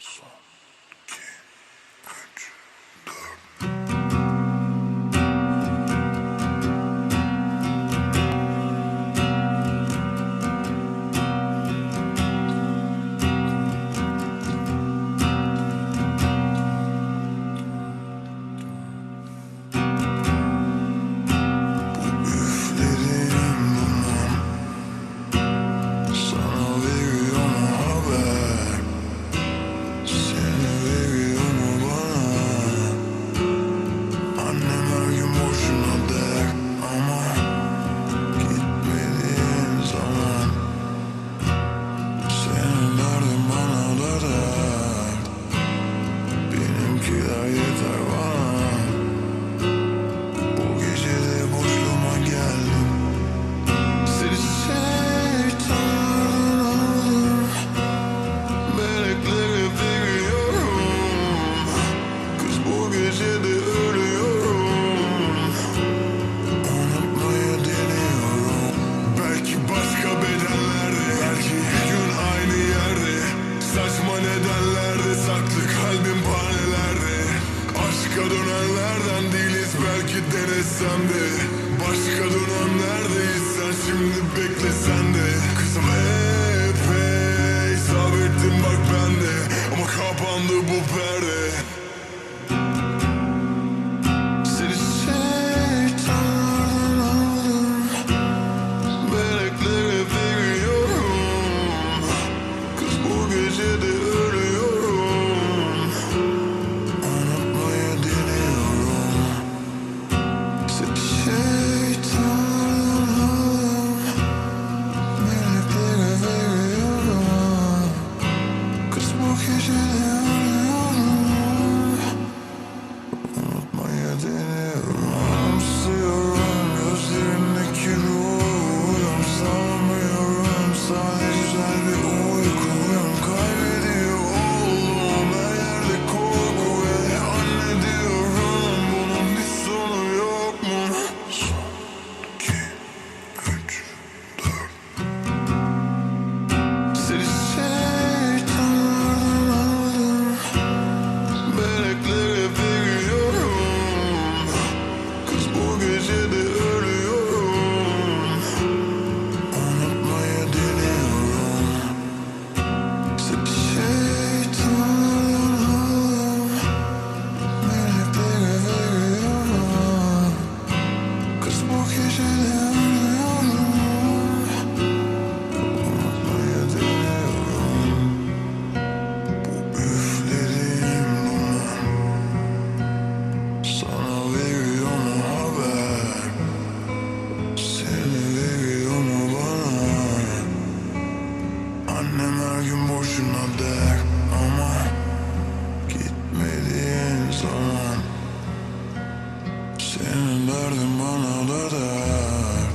So. if I gitsem de Başka dönem neredeysen şimdi beklesen de. Kısmet look, look. Senin derdin bana da dert.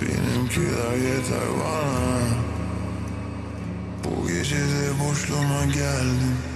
Benimkiler yeter bana. Bu gece de boşluğuma geldim